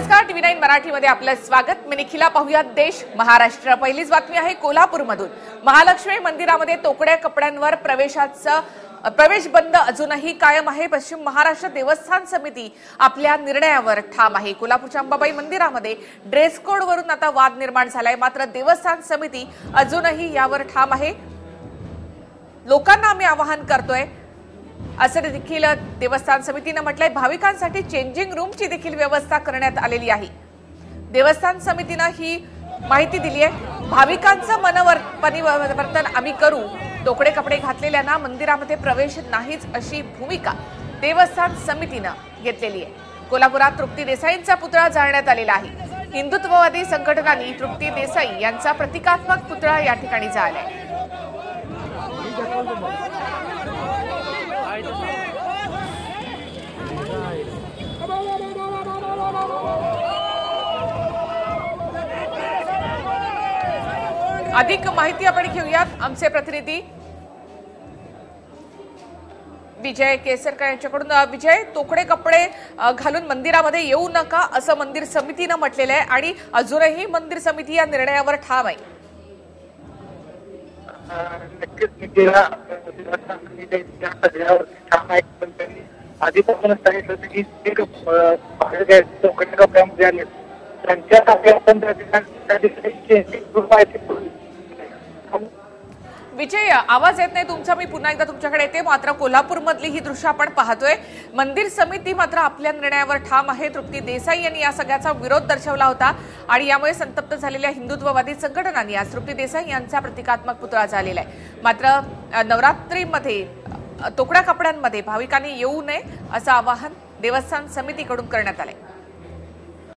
नमस्कार TV nine मराठीमध्ये आपलं स्वागत. मी निखिला पाहुयात देश महाराष्ट्र. पहिलीच बातमी आहे कोल्हापूरमधून. महालक्ष्मी मंदिरामध्ये तोकड्या कपड्यांवर प्रवेशाचं प्रवेश बंद अजूनही कायम आहे. पश्चिम महाराष्ट्र देवस्थान समिती आपल्या निर्णयावर ठाम आहे. कोल्हापूरच्या अंबाबाई मंदिरामध्ये ड्रेस कोडवरून आता वाद निर्माण झालाय. मात्र देवस्थान समिती अजूनही यावर ठाम आहे. लोकांना आम्ही आवाहन करतोय असं देखील देवस्थान समितीनं म्हटलंय. भाविकांसाठी चेंजिंग रूमची देखील व्यवस्था करण्यात आलेली आहे. देवस्थान समितीनं ही माहिती दिली आहे भाविकांचं मनवर परिवर्तन आम्ही करू. तोकडे कपडे घातलेल्यांना मंदिरामध्ये प्रवेश नाहीच अशी भूमिका देवस्थान समितीनं घेतलेली आहे कोल्हापुरात तृप्ती देसाईंचा पुतळा जाळण्यात आलेला आहे. हिंदुत्ववादी संघटनांनी तृप्ती देसाई यांचा प्रतिकात्मक पुतळा या ठिकाणी जाळलाय. अधिक माहिती आपण घेऊयात. आमचे प्रतिनिधी विजय केसरकर यांच्याकडून. विजय तोकडे कपडे घालून मंदिरामध्ये येऊ नका असं मंदिर समितीनं म्हटलेलं आहे आणि अजूनही मंदिर समिती या निर्णयावर ठाम आहे. नक्कीच आधीपासूनच सांगितलं होतं की जे चौकटी कपड्यामध्ये आले. आपण त्या ठिकाणी त्या ठिकाणी changing room आहे ते करू. विजय आवाज येत नाही तुमचा मी पुन्हा एकदा तुमच्याकडे येते. मात्र कोल्हापूरमधली ही दृश्य आपण पाहतोय. मंदिर समिती मात्र आपल्या निर्णयावर ठाम आहे. तृप्ती देसाई यांनी या सगळ्याचा विरोध दर्शवला होता आणि यामुळे संतप्त झालेल्या हिंदुत्ववादी संघटनांनी आज तृप्ती देसाई यांचा प्रतिकात्मक पुतळा झालेला आहे. मात्र नवरात्रीमध्ये तोकड्या कपड्यांमध्ये भाविकांनी येऊ नये असं आवाहन देवस्थान समितीकडून करण्यात आलंय.